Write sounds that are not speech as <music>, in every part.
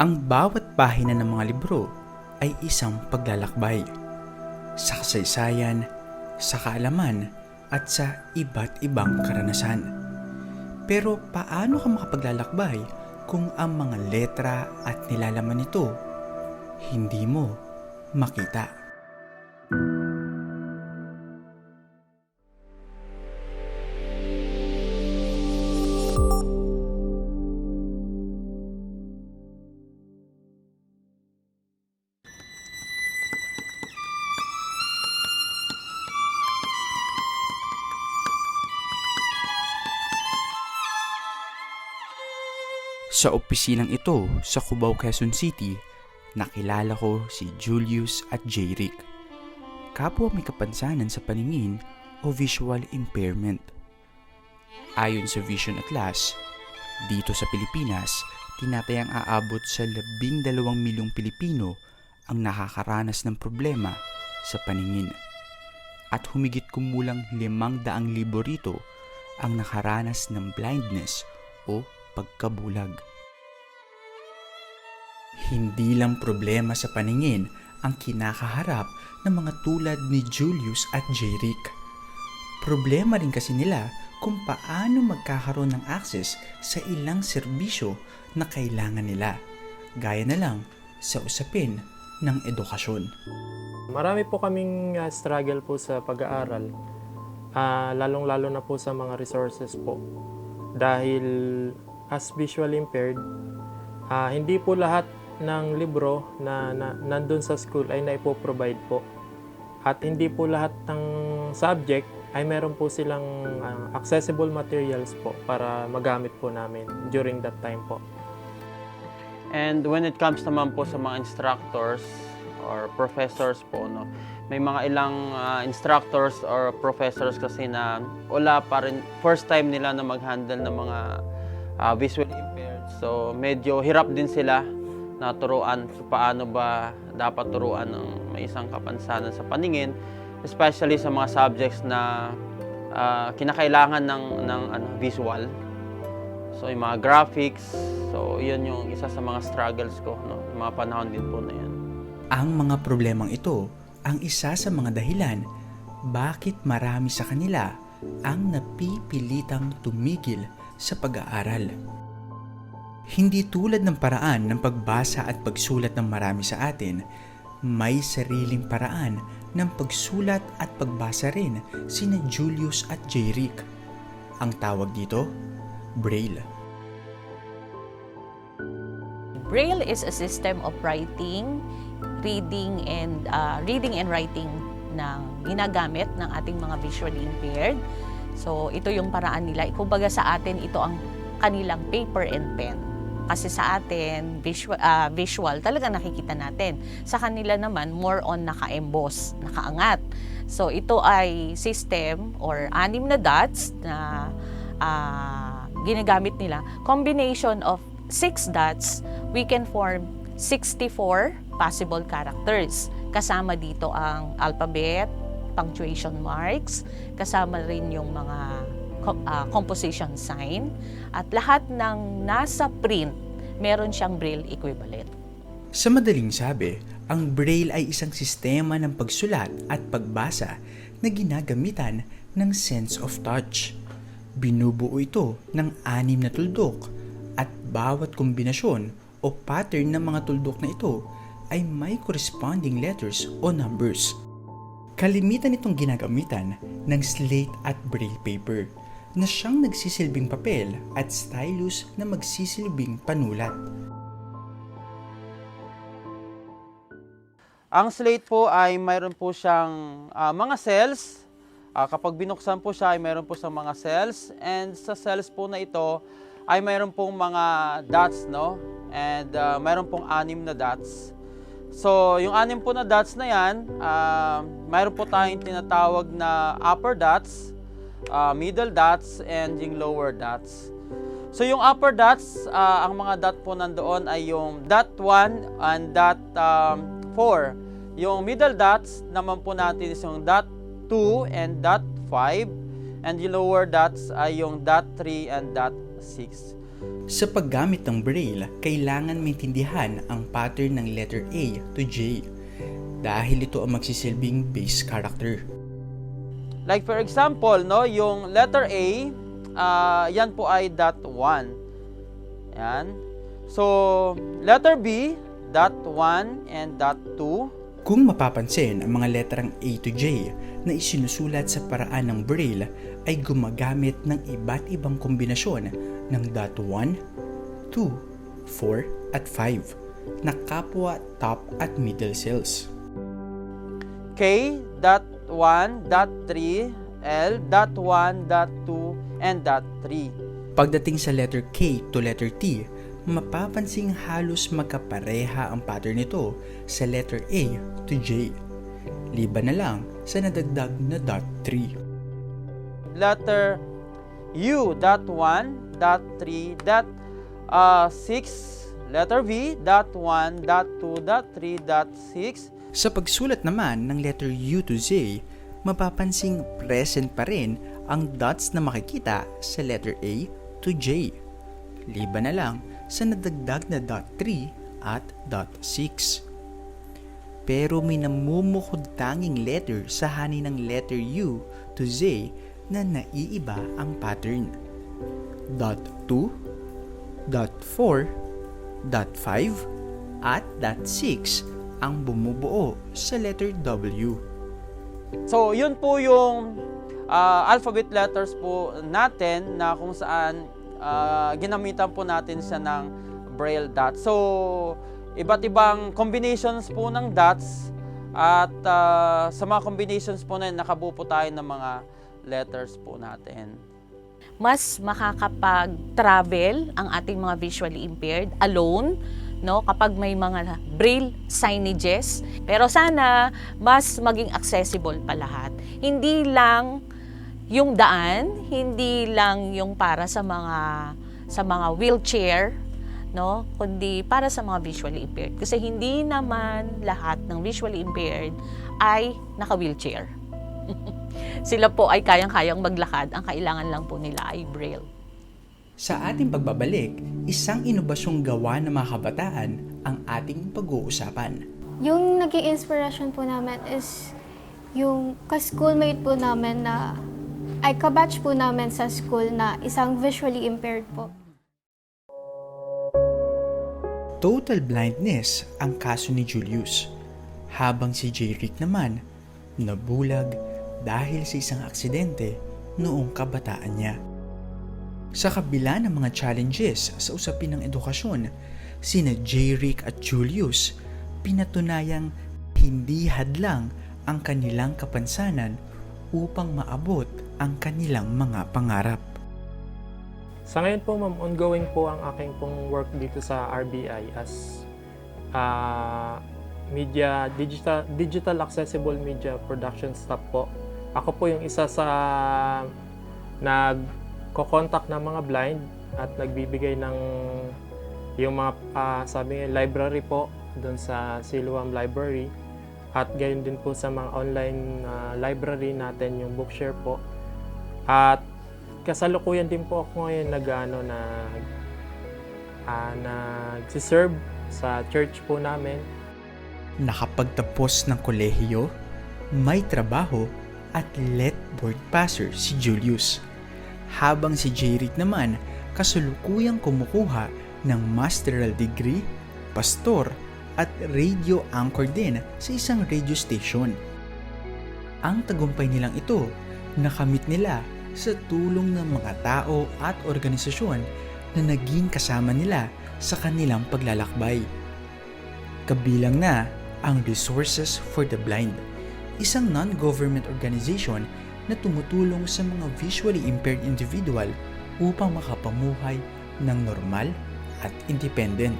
Ang bawat pahina ng mga libro ay isang paglalakbay sa kasaysayan, sa kaalaman at sa iba't ibang karanasan. Pero paano ka makapaglalakbay kung ang mga letra at nilalaman nito hindi mo makita? Sa opisinang ito sa Cubao, Quezon City, nakilala ko si Julius at J. Rick. Kapwa may kapansanan sa paningin o visual impairment. Ayon sa Vision Atlas, dito sa Pilipinas, tinatayang aabot sa labing dalawang milyong Pilipino ang nakakaranas ng problema sa paningin. At humigit kumulang limang daang libo rito ang nakaranas ng blindness o pagkabulag. Hindi lang problema sa paningin ang kinakaharap ng mga tulad ni Julius at Jeric. Problema rin kasi nila kung paano magkakaroon ng access sa ilang serbisyo na kailangan nila, gaya na lang sa usapin ng edukasyon. Marami po kaming uh, struggle po sa pag-aaral. Ah, lalong-lalo na po sa mga resources po. Dahil as visually impaired, ah, hindi po lahat ng libro na, na nandun sa school ay naipoprovide po. At hindi po lahat ng subject ay meron po silang ah, accessible materials po para magamit po namin during that time po. And when it comes naman po sa mga instructors or professors po, no, may mga ilang ah, instructors or professors kasi na wala pa rin, first time nila na mag-handle ng mga ah, visually impaired. So medyo hirap din sila na turuan paano ba dapat turuan ng may isang kapansanan sa paningin, especially sa mga subjects na ah, kinakailangan ng, ng ano, visual. So, yung mga graphics. So, yun yung isa sa mga struggles ko, no? Yung mga panahon din po na yan. Ang mga problemang ito ang isa sa mga dahilan bakit marami sa kanila ang napipilitang tumigil sa pag-aaral. Hindi tulad ng paraan ng pagbasa at pagsulat ng marami sa atin, may sariling paraan ng pagsulat at pagbasa rin sina Julius at J. Rick. Ang tawag dito, Braille. Braille is a system of writing, reading and uh, reading and writing ng ginagamit ng ating mga visually impaired. So ito yung paraan nila. Kumbaga sa atin ito ang kanilang paper and pen. Kasi sa atin visual, ah, visual talaga nakikita natin. Sa kanila naman more on naka-emboss, nakaangat. So ito ay system or anim na dots na ah, ginagamit nila. Combination of six dots, we can form 64 possible characters. Kasama dito ang alphabet, punctuation marks, kasama rin yung mga ah, composition sign, at lahat ng nasa print, meron siyang braille equivalent. Sa madaling sabi, ang Braille ay isang sistema ng pagsulat at pagbasa na ginagamitan ng sense of touch. Binubuo ito ng anim na tuldok at bawat kombinasyon o pattern ng mga tuldok na ito ay may corresponding letters o numbers. Kalimitan itong ginagamitan ng slate at braille paper na siyang nagsisilbing papel at stylus na magsisilbing panulat. Ang slate po ay mayroon po siyang ah, mga cells. Ah, kapag binuksan po siya ay mayroon po siyang mga cells. And sa cells po na ito ay mayroon pong mga dots, no? And ah, mayroon pong anim na dots. So, yung anim po na dots na yan, ah, mayroon po tayong tinatawag na upper dots, ah, middle dots, and yung lower dots. So yung upper dots, ah, ang mga dot po nandoon ay yung dot 1 and dot um, 4. Yung middle dots naman po natin is yung dot 2 and dot 5. And yung lower dots ay yung dot 3 and dot 6. Sa paggamit ng Braille, kailangan maintindihan ang pattern ng letter A to J dahil ito ang magsisilbing base character. Like for example, no, yung letter A, ah, yan po ay dot 1. Yan. So, letter B, dot 1 and dot 2. Kung mapapansin, ang mga letrang A to J na isinusulat sa paraan ng Braille ay gumagamit ng iba't ibang kombinasyon ng dot 1, 2, 4 at 5 na kapwa top at middle cells. K, dot 1, dot 3, L, dot 1, dot 2, and dot 3. Pagdating sa letter K to letter T, mapapansing halos magkapareha ang pattern nito sa letter A to J. Liban na lang sa nadagdag na dot 3. Letter U, dot 1, dot 3, dot ah, 6. Letter V, dot 1, dot 2, dot 3, dot 6. Sa pagsulat naman ng letter U to Z, mapapansing present pa rin ang dots na makikita sa letter A to J. Liban na lang sa nadagdag na dot 3 at dot 6. Pero may namumukod tanging letter sa hani ng letter U to Z na naiiba ang pattern. Dot 2, dot 4, dot 5, at dot 6 ang bumubuo sa letter W. So, yun po yung ah, alphabet letters po natin na kung saan ah, ginamitan po natin siya ng braille dot. So, iba't ibang combinations po ng dots at ah, sa mga combinations po na yun, nakabuo tayo ng mga letters po natin. mas makakapag-travel ang ating mga visually impaired alone no kapag may mga braille signages pero sana mas maging accessible pa lahat hindi lang yung daan hindi lang yung para sa mga sa mga wheelchair no kundi para sa mga visually impaired kasi hindi naman lahat ng visually impaired ay naka-wheelchair <laughs> sila po ay kayang-kayang maglakad, ang kailangan lang po nila ay braille. Sa ating pagbabalik, isang inobasyong gawa ng mga kabataan ang ating pag-uusapan. Yung naging inspiration po namin is yung ka-schoolmate po namin na ay kabatch po namin sa school na isang visually impaired po. Total blindness ang kaso ni Julius, habang si J-Rick naman nabulag dahil sa isang aksidente noong kabataan niya. Sa kabila ng mga challenges sa usapin ng edukasyon, sina J-Rick at Julius pinatunayang hindi hadlang ang kanilang kapansanan upang maabot ang kanilang mga pangarap. Sa ngayon po ma'am, ongoing po ang aking pong work dito sa RBI as ah, media digital digital accessible media production staff po. Ako po yung isa sa nagko-contact ng mga blind at nagbibigay ng yung mga ah, sabi nga library po doon sa Siloam Library at gayon din po sa mga online ah, library natin yung Bookshare po. At kasalukuyan din po ako ngayon nag ano na ah, nagsiserve sa church po namin Nakapagtapos ng kolehiyo, may trabaho at let board passer si Julius. Habang si J-Rick naman kasulukuyang kumukuha ng masteral degree, pastor at radio anchor din sa isang radio station. Ang tagumpay nilang ito nakamit nila sa tulong ng mga tao at organisasyon na naging kasama nila sa kanilang paglalakbay. Kabilang na ang Resources for the Blind, isang non-government organization na tumutulong sa mga visually impaired individual upang makapamuhay ng normal at independent.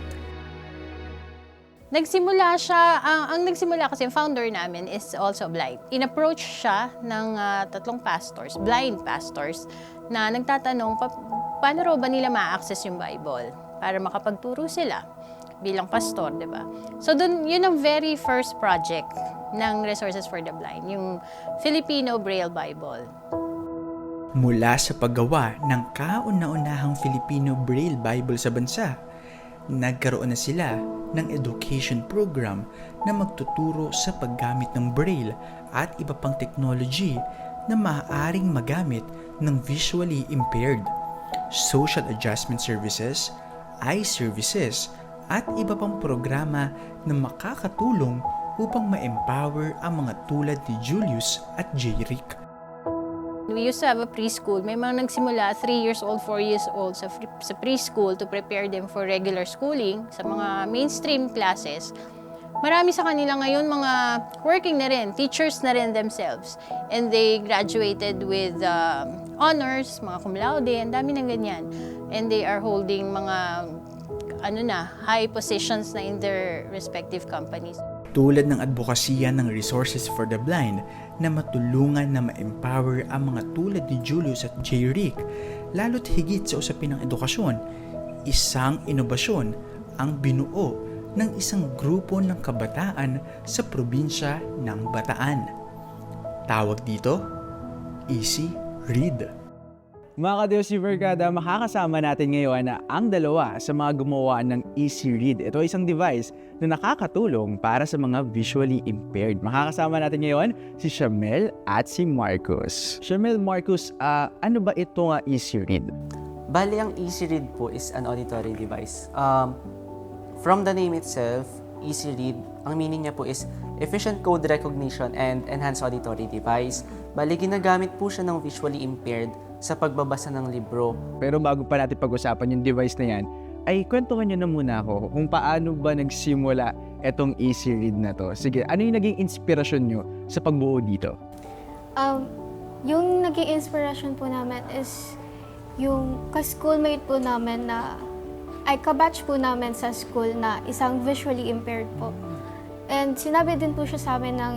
Nagsimula siya, ang, ang nagsimula kasi yung founder namin is also blind. In-approach siya ng ah, tatlong pastors, blind pastors, na nagtatanong pa, paano raw ba nila ma-access yung Bible para makapagturo sila bilang pastor, di ba? So dun, yun ang very first project ng Resources for the Blind, yung Filipino Braille Bible. Mula sa paggawa ng kauna-unahang Filipino Braille Bible sa bansa, nagkaroon na sila ng education program na magtuturo sa paggamit ng Braille at iba pang technology na maaaring magamit ng visually impaired, social adjustment services, eye services, at iba pang programa na makakatulong upang ma-empower ang mga tulad ni Julius at J. We used to have a preschool. May mga nagsimula 3 years old, 4 years old sa, sa preschool to prepare them for regular schooling sa mga mainstream classes. Marami sa kanila ngayon mga working na rin, teachers na rin themselves. And they graduated with um, honors, mga cum laude, ang dami ng ganyan. And they are holding mga ano na, high positions na in their respective companies. Tulad ng advokasya ng Resources for the Blind na matulungan na ma-empower ang mga tulad ni Julius at J. Rick, lalo't higit sa usapin ng edukasyon, isang inobasyon ang binuo ng isang grupo ng kabataan sa probinsya ng Bataan. Tawag dito, Easy Read. Mga ka-Diyos Superkada, makakasama natin ngayon na ang dalawa sa mga gumawa ng Easy Read. Ito ay isang device na nakakatulong para sa mga visually impaired. Makakasama natin ngayon si Shamel at si Marcus. Shamel, Marcus, ah, ano ba ito nga Easy Read? Bali, ang Easy Read po is an auditory device. Um, from the name itself, Easy Read, ang meaning niya po is efficient code recognition and enhanced auditory device. Bali, ginagamit po siya ng visually impaired sa pagbabasa ng libro. Pero bago pa natin pag-usapan yung device na yan, ay kwentuhan nyo na muna ako kung paano ba nagsimula itong Easy Read na to. Sige, ano yung naging inspirasyon nyo sa pagbuo dito? Um, yung naging inspiration po namin is yung ka-schoolmate po namin na ay kabatch po namin sa school na isang visually impaired po. And sinabi din po siya sa amin ng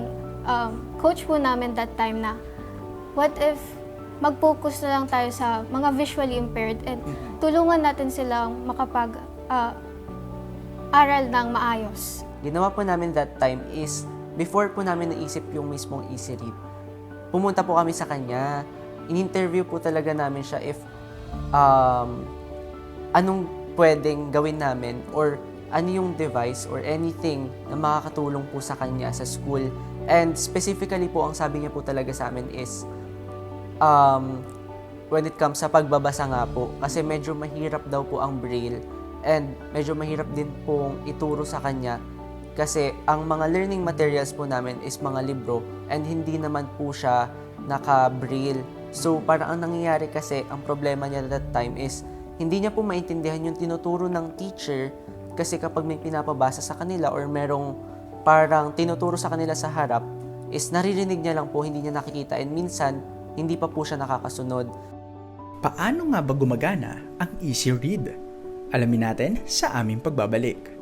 um, coach po namin that time na what if mag-focus na lang tayo sa mga visually impaired and tulungan natin silang makapag ah, aral ng maayos. Ginawa po namin that time is, before po namin naisip yung mismong Easy Read, pumunta po kami sa kanya, in-interview po talaga namin siya if um, anong pwedeng gawin namin or ano yung device or anything na makakatulong po sa kanya sa school. And specifically po, ang sabi niya po talaga sa amin is, um, when it comes sa pagbabasa nga po, kasi medyo mahirap daw po ang braille. And medyo mahirap din pong ituro sa kanya. Kasi ang mga learning materials po namin is mga libro. And hindi naman po siya naka-braille. So, parang ang nangyayari kasi, ang problema niya that time is, hindi niya po maintindihan yung tinuturo ng teacher. Kasi kapag may pinapabasa sa kanila or merong parang tinuturo sa kanila sa harap, is naririnig niya lang po, hindi niya nakikita. And minsan, hindi pa po siya nakakasunod. Paano nga ba gumagana ang Easy Read? Alamin natin sa aming pagbabalik.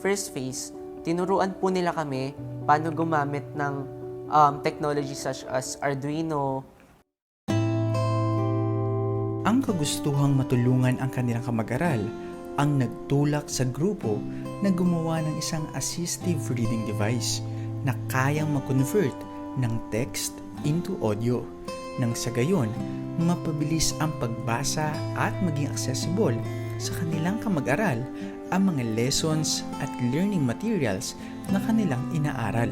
First phase, tinuruan po nila kami paano gumamit ng um, technology such as Arduino, Ang kagustuhang matulungan ang kanilang kamag-aral ang nagtulak sa grupo na gumawa ng isang assistive reading device na kayang mag-convert ng text into audio nang sa gayon mapabilis ang pagbasa at maging accessible sa kanilang kamag-aral ang mga lessons at learning materials na kanilang inaaral.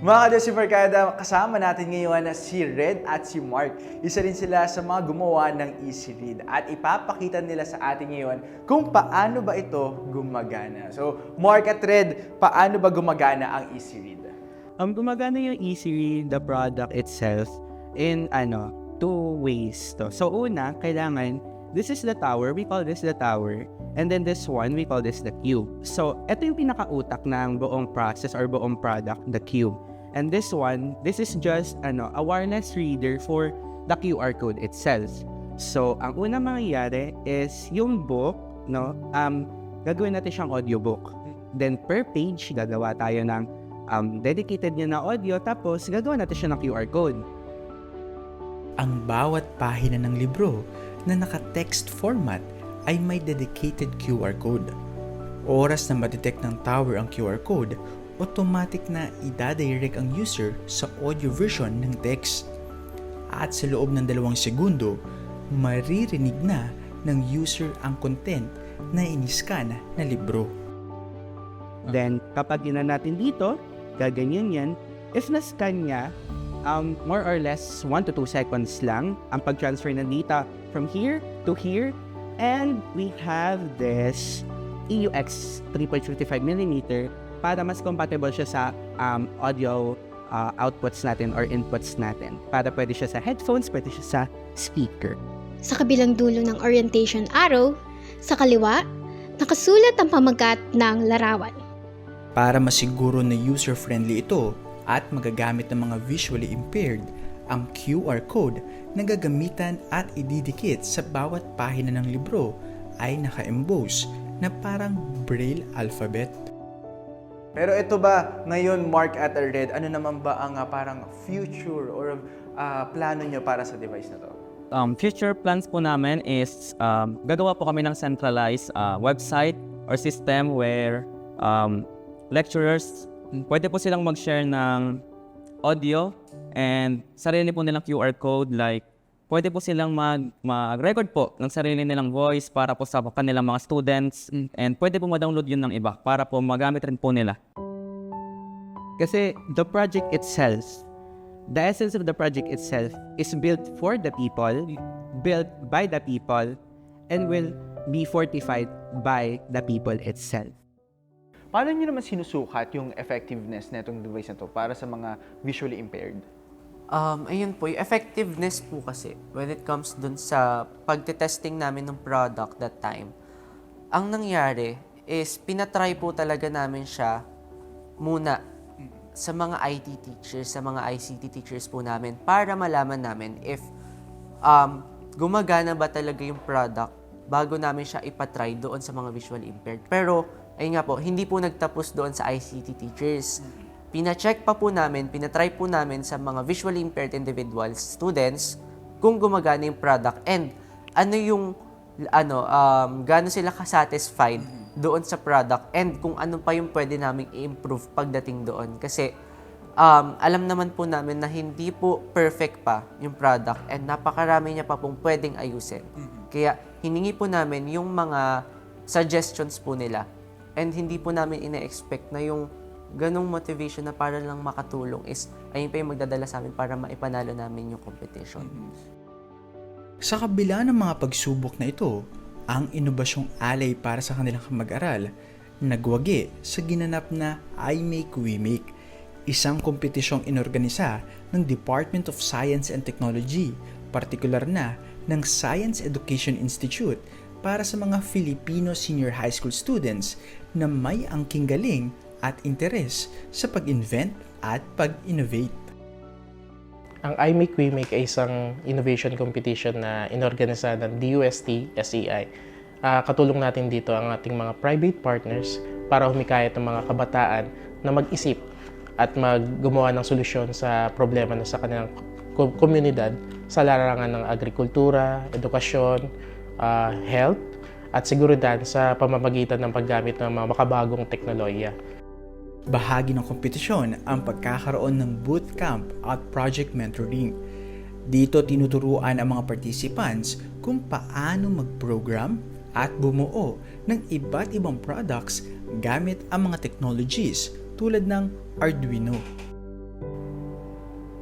Mga ka-Diyos Superkada, kasama natin ngayon na si Red at si Mark. Isa rin sila sa mga gumawa ng Easy Read at ipapakita nila sa atin ngayon kung paano ba ito gumagana. So, Mark at Red, paano ba gumagana ang Easy Read? Um, gumagana yung Read, the product itself, in ano, two ways to. So, una, kailangan, this is the tower, we call this the tower, and then this one, we call this the cube. So, ito yung pinakautak ng buong process or buong product, the cube. And this one, this is just ano, a wireless reader for the QR code itself. So, ang una mangyayari is yung book, no, um, gagawin natin siyang audiobook. Then, per page, gagawa tayo ng um, dedicated niya na audio, tapos gagawa natin siya ng QR code. Ang bawat pahina ng libro na naka-text format ay may dedicated QR code. Oras na madetect ng tower ang QR code, automatic na idadirect ang user sa audio version ng text. at sa loob ng dalawang segundo, maririnig na ng user ang content na iniskan na libro. Then, kapag ina natin dito, gaganyan yan. If na-scan niya, um, more or less 1 to 2 seconds lang ang pag-transfer ng data from here to here. And we have this EUX 3.55mm para mas compatible siya sa um, audio uh, outputs natin or inputs natin. Para pwede siya sa headphones, pwede siya sa speaker. Sa kabilang dulo ng orientation arrow, sa kaliwa, nakasulat ang pamagat ng larawan. Para masiguro na user-friendly ito at magagamit ng mga visually impaired, ang QR code na gagamitan at ididikit sa bawat pahina ng libro ay naka-emboss na parang braille alphabet. Pero ito ba, ngayon Mark at Red, ano naman ba ang ah, parang future or ah, plano nyo para sa device na to? um, future plans po namin is um, gagawa po kami ng centralized uh, website or system where um, lecturers, pwede po silang mag-share ng audio and sarili po nilang QR code like pwede po silang mag, mag-record po ng sarili nilang voice para po sa kanilang mga students and pwede po ma-download yun ng iba para po magamit rin po nila. Kasi the project itself, the essence of the project itself is built for the people, built by the people, and will be fortified by the people itself. Paano nyo naman sinusukat yung effectiveness na itong device na to para sa mga visually impaired? Um, ayun po, yung effectiveness po kasi when it comes dun sa pagte-testing namin ng product that time, ang nangyari is pinatry po talaga namin siya muna sa mga IT teachers, sa mga ICT teachers po namin para malaman namin if um, gumagana ba talaga yung product bago namin siya ipatry doon sa mga visually impaired. Pero, ayun nga po, hindi po nagtapos doon sa ICT teachers. Pina-check pa po namin, pinatry po namin sa mga visually impaired individuals, students, kung gumagana yung product and ano yung ano um gaano sila ka-satisfied doon sa product and kung ano pa yung pwede naming i-improve pagdating doon kasi um, alam naman po namin na hindi po perfect pa yung product and napakarami niya pa pong pwedeng ayusin. Kaya hiningi po namin yung mga suggestions po nila and hindi po namin ina-expect na yung ganong motivation na para lang makatulong is ayun pa yung magdadala sa amin para maipanalo namin yung competition. Sa kabila ng mga pagsubok na ito, ang inobasyong alay para sa kanilang mag-aral, nagwagi sa ginanap na I Make We Make, isang kompetisyong inorganisa ng Department of Science and Technology, partikular na ng Science Education Institute para sa mga Filipino senior high school students na may angking galing at interes sa pag-invent at pag-innovate. Ang I Make We Make ay isang innovation competition na inorganisa ng DUST SEI. Ah, katulong natin dito ang ating mga private partners para humikayat ng mga kabataan na mag-isip at maggumawa ng solusyon sa problema na sa kanilang ko- komunidad sa larangan ng agrikultura, edukasyon, ah, health, at seguridad sa pamamagitan ng paggamit ng mga makabagong teknolohiya. Bahagi ng kompetisyon ang pagkakaroon ng bootcamp at project mentoring. Dito tinuturuan ang mga participants kung paano mag-program at bumuo ng iba't ibang products gamit ang mga technologies tulad ng Arduino.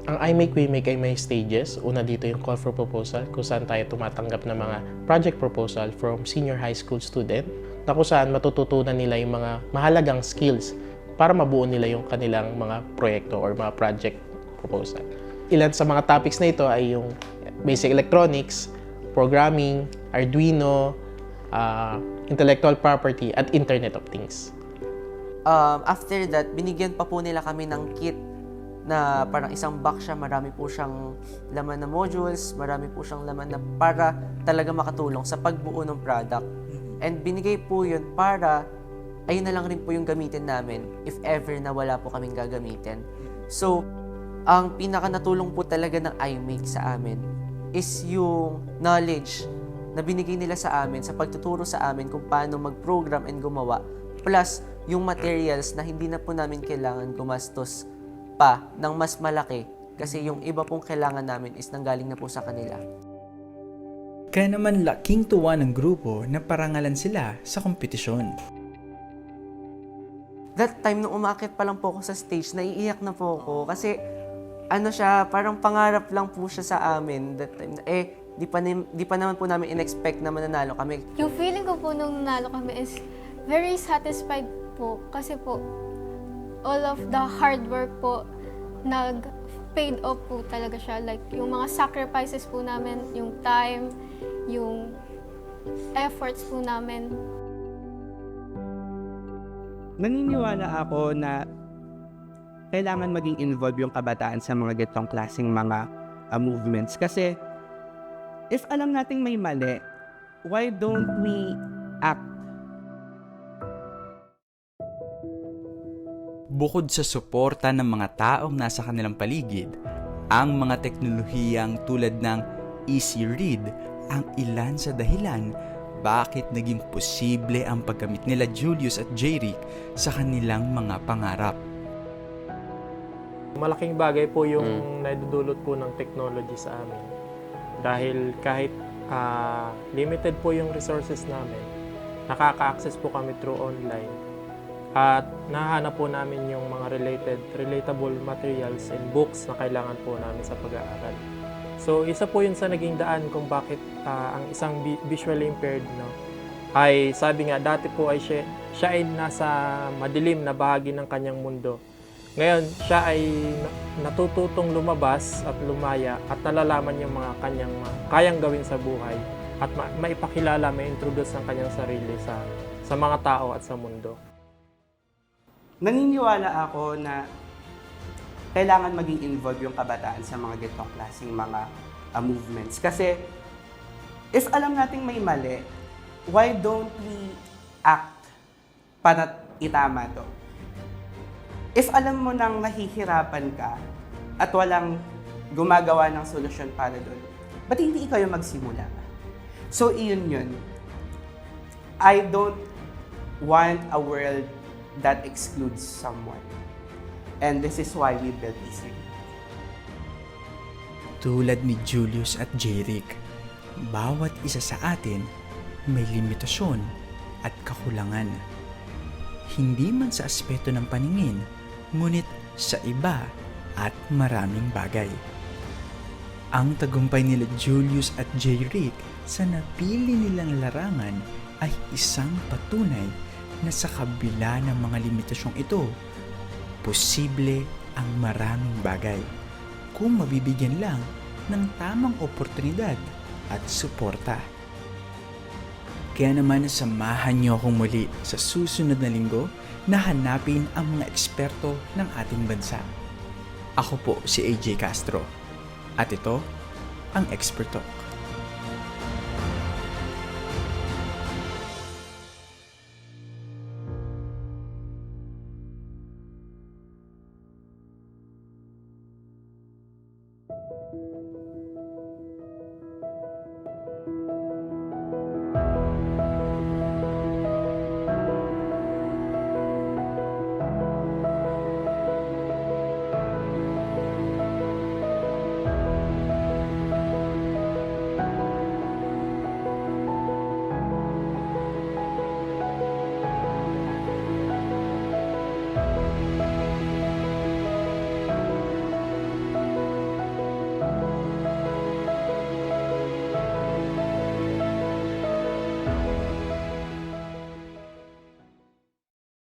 Ang I Make We Make ay may stages. Una dito yung call for proposal kung saan tayo tumatanggap ng mga project proposal from senior high school student na kung saan matututunan nila yung mga mahalagang skills para mabuo nila yung kanilang mga proyekto or mga project proposal. Ilan sa mga topics na ito ay yung basic electronics, programming, Arduino, ah, intellectual property, at Internet of Things. Um, after that, binigyan pa po nila kami ng kit na parang isang box siya, marami po siyang laman na modules, marami po siyang laman na para talaga makatulong sa pagbuo ng product. And binigay po yun para ayun na lang rin po yung gamitin namin if ever na wala po kaming gagamitin. So, ang pinaka natulong po talaga ng iMake sa amin is yung knowledge na binigay nila sa amin sa pagtuturo sa amin kung paano mag-program and gumawa plus yung materials na hindi na po namin kailangan gumastos pa ng mas malaki Kasi yung iba pong kailangan namin is nanggaling na po sa kanila. Kaya naman laking tuwa ng grupo na parangalan sila sa kompetisyon. That time nung umakit pa lang po ako sa stage, naiiyak na po ako. Kasi ano siya, parang pangarap lang po siya sa amin that time. Eh, di pa, di pa naman po namin in-expect na mananalo kami. Yung feeling ko po nung nanalo kami is very satisfied po kasi po all of the hard work po nag paid off po talaga siya. Like yung mga sacrifices po namin, yung time, yung efforts po namin. naniniwala ako na kailangan maging involved yung kabataan sa mga ganitong klaseng mga uh, movements. Kasi if alam nating may mali, why don't we act Bukod sa suporta ng mga taong nasa kanilang paligid, ang mga teknolohiyang tulad ng Easy Read ang ilan sa dahilan bakit naging posible ang paggamit nila Julius at Jeric sa kanilang mga pangarap. Malaking bagay po yung naidudulot po ng technology sa amin. Dahil kahit ah, limited po yung resources namin, nakaka-access po kami through online. At nahanap po namin yung mga related, relatable materials and books na kailangan po namin sa pag-aaral. So, isa po yun sa naging daan kung bakit ah, ang isang vi- visually impaired no, ay sabi nga dati po ay siya, siya ay nasa madilim na bahagi ng kanyang mundo. Ngayon, siya ay na- natututong lumabas at lumaya at nalalaman yung mga kanyang kayang gawin sa buhay at ma- maipakilala, ma-introduce ang kanyang sarili sa sa mga tao at sa mundo. Naniniwala ako na kailangan maging involved yung kabataan sa mga ganitong klaseng mga uh, movements. Kasi if alam nating may mali, why don't we act para itama to? If alam mo nang nahihirapan ka at walang gumagawa ng solusyon para doon, ba't hindi ikaw yung magsimula? So, iyon yun. I don't want a world that excludes someone. And this is why we built Easy. Tulad ni Julius at Jeric, bawat isa sa atin may limitasyon at kakulangan. Hindi man sa aspeto ng paningin, ngunit sa iba at maraming bagay. Ang tagumpay nila Julius at Jeric sa napili nilang larangan ay isang patunay na sa kabila ng mga limitasyong ito, posible ang maraming bagay kung mabibigyan lang ng tamang oportunidad at suporta. Kaya naman samahan niyo akong muli sa susunod na linggo na hanapin ang mga eksperto ng ating bansa. Ako po si AJ Castro at ito ang Experto.